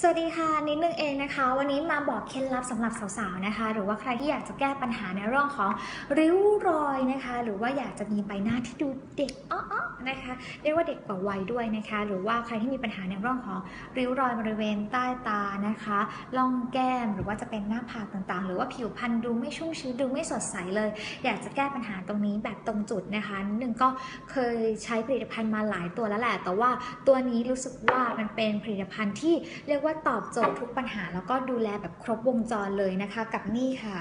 สวัสดีค่ะ นิดนึงเองนะคะ วันนี้มาบอกเคล็ดลับสำหรับสาวๆนะคะ หรือว่าใครที่อยากจะแก้ปัญหาในเรื่องของริ้วรอยนะคะ หรือว่าอยากจะมีใบหน้าที่ดูเด็กอ้อนะคะเรียกว่าเด็กกว่าวัยด้วยนะคะ หรือว่าใครที่มีปัญหาในเรื่องของริ้วรอยบริเวณใต้ตานะคะล่องแก้มหรือว่าจะเป็นหน้าผากต่างๆ หรือว่าผิวพรรณดูไม่ชุ่มชื้นดูไม่สดใสเลย อยากจะแก้ปัญหาตรงนี้แบบตรงจุดนะคะนิดนึงก็เคยใช้ผลิตภัณฑ์มาหลายตัวแล้วแหละ แต่ว่าตัวนี้รู้สึกว่ามันเป็นผลิตภัณฑ์ที่เรียกว่าตอบโจทย์ทุกปัญหา แล้วก็ดูแลแบบครบวงจรเลยนะคะ กับนี่ค่ะ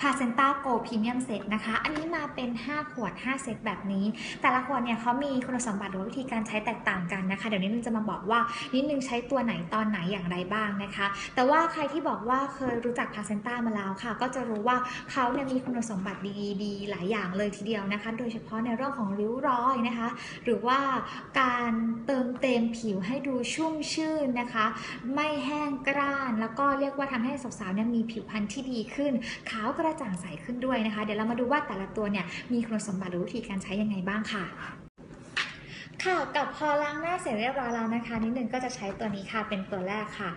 พาเซนต้าโกลพรีเมียมเซตนะคะ อันนี้มาเป็น 5 ขวด 5 เซตแบบนี้ แต่ละขวดเนี่ยเขามีคุณสมบัติหรือวิธีการใช้แตกต่างกันนะคะ เดี๋ยวนิดนึงจะมาบอกว่านิดนึงใช้ตัวไหนตอนไหนอย่างไรบ้างนะคะ แต่ว่าใครที่บอกว่าเคยรู้จักพาเซนต้ามาแล้วค่ะ ก็จะรู้ว่าเขาเนี่ยมีคุณสมบัติดีๆ หลายอย่างเลยทีเดียวนะคะ โดยเฉพาะในเรื่องของริ้วรอยนะคะ หรือว่าการเติมเต็มผิวให้ดูชุ่มชื่นนะคะ ไม่แห้งกร้าน แล้วก็เรียกว่าทำให้สาวๆเนี่ยมีผิวพรรณที่ดีขึ้นขาวกระจ่างใสขึ้นด้วยนะคะ เดี๋ยวเรามาดูว่าแต่ละตัวเนี่ยมีคุณสมบัติหรือวิธีการใช้ยังไงบ้างค่ะค่ะกับพอล้างหน้าเสร็จเรียบร้อยแล้วนะคะ นิดนึงก็จะใช้ตัวนี้ค่ะเป็นตัวแรกค่ะ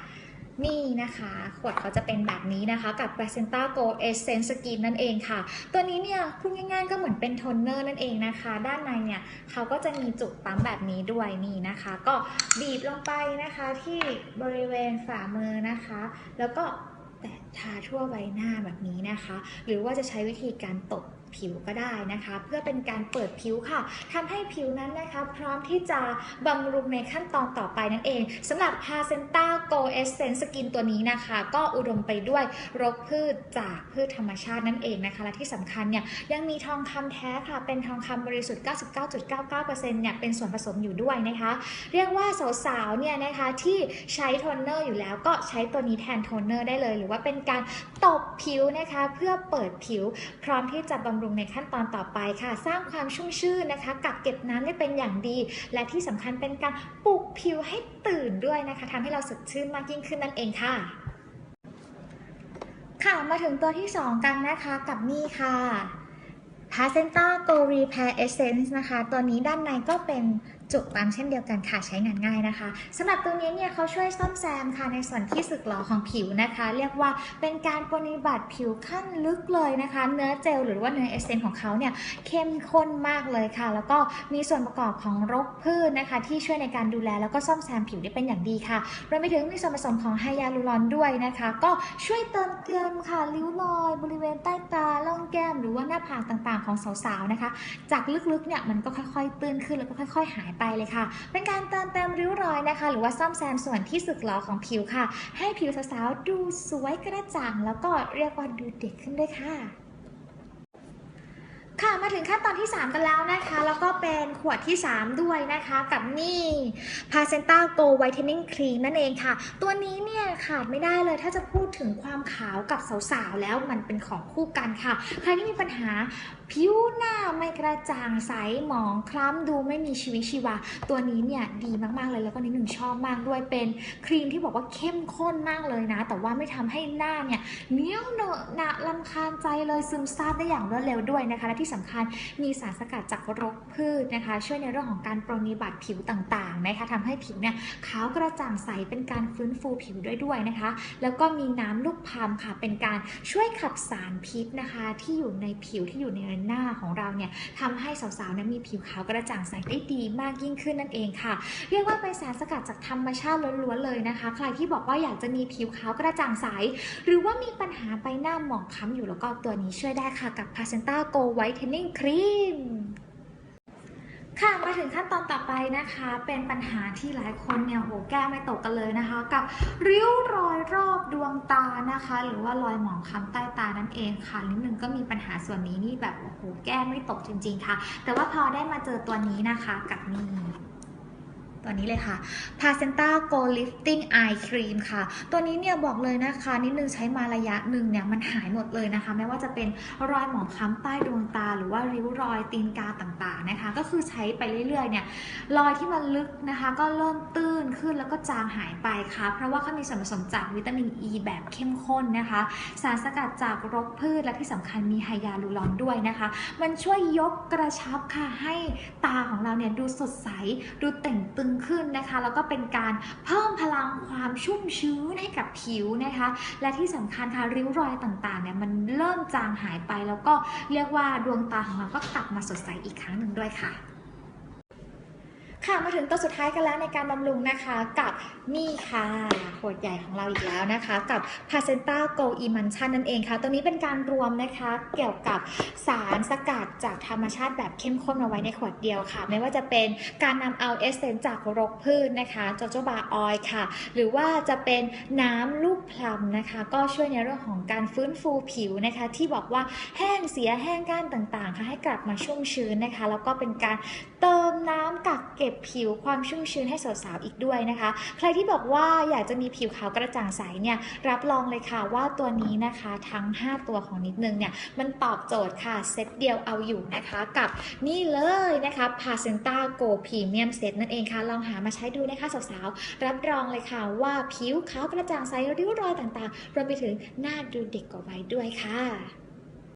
นี่นะคะ ขวดเขาจะเป็นแบบนี้นะคะ กับ Placenta gold Essence Skin นั่นเองค่ะ ตัวนี้เนี่ยพูดง่ายๆก็เหมือนเป็นโทนเนอร์นั่นเองนะคะ ด้านในเนี่ยเขาก็จะมีจุดปั๊มแบบนี้ด้วยนี่นะคะ ก็บีบลงไปนะคะที่บริเวณฝ่ามือนะคะ แล้วก็แตะ ทาทั่วใบหน้าแบบนี้นะคะ หรือว่าจะใช้วิธีการตบผิวก็ได้นะคะ เพื่อเป็นการเปิดผิวค่ะทำให้ผิวนั้นนะคะ พร้อมที่จะบำรุงในขั้นตอนต่อไปนั่นเองสำหรับ p a c e n t a Go Essence Skin ตัวนี้นะคะ ก็อุดมไปด้วยรกพืชจากพืชธรรมชาตินั่นเองนะคะ และที่สำคัญเนี่ยยังมีทองคำแท้ค่ะ เป็นทองคำบริสุทธิ์ 99.99%เนี่ยเป็นส่วนผสมอยู่ด้วยนะคะ เรียกว่าสาวๆเนี่ยนะคะที่ใช้โทนเนอร์อยู่แล้วก็ใช้ตัวนี้แทนโทนเนอร์ได้เลย หรือว่าเป็นการตบผิวนะคะ เพื่อเปิดผิว พร้อมที่จะบำรุงในขั้นตอนต่อไปค่ะ สร้างความชุ่มชื่นนะคะ กักเก็บน้ำได้เป็นอย่างดี และที่สำคัญเป็นการปลุกผิวให้ตื่นด้วยนะคะทำให้เราสดชื่นมากยิ่งขึ้นนั่นเองค่ะ ค่ะมาถึงตัวที่ 2 กันนะคะกับนี่ค่ะ p a c e n t a Go Repair Essence นะคะ ตัวนี้ด้านในก็เป็น จุกปั๊มเช่นเดียวกันค่ะใช้งานง่ายนะคะสำหรับตัวนี้เนี่ยเขาช่วยซ่อมแซมค่ะในส่วนที่สึกหรอของผิวนะคะ เรียกว่าเป็นการปฏิบัติผิวขั้นลึกเลยนะคะ เนื้อเจลหรือว่าเนื้อเอสเซนของเขาเนี่ยเข้มข้นมากเลยค่ะ แล้วก็มีส่วนประกอบของรกพืชนะคะ ที่ช่วยในการดูแลแล้วก็ซ่อมแซมผิวได้เป็นอย่างดีค่ะรวมไปถึงมีส่วนผสมของไฮยาลูรอนด้วยนะคะ ก็ช่วยเติมเต็มค่ะริ้วรอย บริเวณใต้ตาล่อง แก้มหรือว่าหน้าผากต่างๆของสาวๆนะคะ จากลึกๆเนี่ยมันก็ค่อยๆตื้นขึ้นแล้วก็ค่อย ๆ หายไปเลยค่ะ เป็นการเติมเต็มริ้วรอยนะคะ หรือว่าซ่อมแซมส่วนที่สึกหรอของผิวค่ะ ให้ผิวสาวๆดูสวยกระจ่าง แล้วก็เรียกว่าดูเด็กขึ้นด้วยค่ะ ค่ะมาถึงขั้นตอนที่ 3 กันแล้วนะคะ แล้วก็เป็นขวดที่ 3 ด้วยนะคะกับนี่ p a c e n t a Go Whitening Cream นั่นเองค่ะ ตัวนี้เนี่ยขาดไม่ได้เลยถ้าจะพูดถึงความขาวกับสาวๆ แล้วมันเป็นของคู่กันค่ะ ใครที่มีปัญหาผิวหน้าไม่กระจ่างใสหมองคล้ำดูไม่มีชีวิตชีวา ตัวนี้เนี่ยดีมากๆเลยแล้วก็นิดหนึ่งชอบมากด้วยเป็นครีมที่บอกว่าเข้มข้นมากเลยนะ แต่ว่าไม่ทำให้หน้าเนี่ยเหนียวเหนอะหนะลำคาญใจเลยซึมซาบได้อย่างรวดเร็วด้วยนะคะและที่สำคัญมีสารสกัดจากรกพืชนะคะ ช่วยในเรื่องของการปรนิบัติผิวต่างๆนะคะทำให้ผิวเนี่ยขาวกระจ่างใสเป็นการฟื้นฟูผิวด้วยด้วยนะคะ แล้วก็มีน้ำลูกพามค่ะ เป็นการช่วยขับสารพิษนะคะ ที่อยู่ในผิวที่อยู่ในหน้าของเราเนี่ยทำให้สาวๆเนี่ยมีผิวขาวกระจ่างใสได้ดีมากยิ่งขึ้นนั่นเองค่ะ เรียกว่าเป็นสารสกัดจากธรรมชาติล้วนๆเลยนะคะ ใครที่บอกว่าอยากจะมีผิวขาวกระจ่างใส หรือว่ามีปัญหาใบหน้าหมองคล้ำอยู่แล้วก็ตัวนี้ช่วยได้ค่ะกับ p a c e n t ทนนิ่งครีมค่ะมาถึงขั้นตอนต่อไปนะคะ เป็นปัญหาที่หลายคนเนี่ยโหแก้ไม่ตกกันเลยนะคะ กับริ้วรอยรอบดวงตานะคะ หรือว่ารอยหมองคล้ำใต้ตานั่นเองค่ะนิดนึงก็มีปัญหาส่วนนี้นี่แบบโอ้โหแก้ไม่ตกจริง ๆ ค่ะ แต่ว่าพอได้มาเจอตัวนี้นะคะกับนี่ ตัวนี้เลยค่ะ p a c e n t a Go Lifting Eye Cream ค่ะ ตัวนี้เนี่ยบอกเลยนะคะ นิดนึงใช้มาระยะหนึ่งเนี่ยมันหายหมดเลยนะคะ ไม่ว่าจะเป็นรอยหมองคล้ำใต้ดวงตา หรือว่าริ้วรอยตีนกาต่างๆนะคะ ก็คือใช้ไปเรื่อยๆเนี่ยรอยที่มันลึกนะคะ ก็เริ่มตื้นขึ้นแล้วก็จางหายไปค่ะ เพราะว่าเขามีส่วนผสมจากวิตามินอ e ีแบบเข้มข้นนะคะ สารสกัดจากรกพืชและที่สำคัญมีไฮยาลูรอนด้วยนะคะ มันช่วยยกกระชับค่ะให้ตาของเราเนี่ยดูสดใสดูแต่งตึงงขึ้นนะคะ แล้วก็เป็นการเพิ่มพลังความชุ่มชื้นให้กับผิวนะคะ และที่สำคัญค่ะริ้วรอยต่างๆเนี่ยมันเริ่มจางหายไปแล้วก็เรียกว่าดวงตาของเราก็กลับมาสดใสอีกครั้งหนึ่งด้วยค่ะ ค่ะมาถึงตัวสุดท้ายกันแล้วในการบำรุงนะคะกับนี่ค่ะขวดใหญ่ของเราอีกแล้วนะคะ กับ p a c e n t a Go Emulsion นั่นเองค่ะ ตัวนี้เป็นการรวมนะคะเกี่ยวกับสารสกัดจากธรรมชาติแบบเข้มข้นมาไว้ในขวดเดียวค่ะ ไม่ว่าจะเป็นการนำเอาเอสเซนจากรกพืชนะคะจ o โจบาออยค่ะ หรือว่าจะเป็นน้ำลูกพลัมนะคะ ก็ช่วยในเรื่องของการฟื้นฟูผิวนะคะ ที่บอกว่าแห้งเสียแห้งก้านต่างๆค่ะให้กลับมาชุ่มชื้นนะคะ แล้วก็เป็นการ เติมน้ำกักเก็บผิวความชุ่มชื้นให้สาวๆอีกด้วยนะคะ ใครที่บอกว่าอยากจะมีผิวขาวกระจ่างใสเนี่ยรับรองเลยค่ะว่าตัวนี้นะคะทั้ง 5 ตัวของนิดนึงเนี่ยมันตอบโจทย์ค่ะเซตเดียวเอาอยู่นะคะกับนี่เลยนะคะ p a c e n t a Go Premium Set นั่นเองค่ะ ลองหามาใช้ดูนะคะสาวๆรับรองเลยค่ะว่าผิวขาวกระจ่างใสริ้วรอยต่างๆรวมไปถึงหน้าดูเด็กกว่าวัยด้วยค่ะ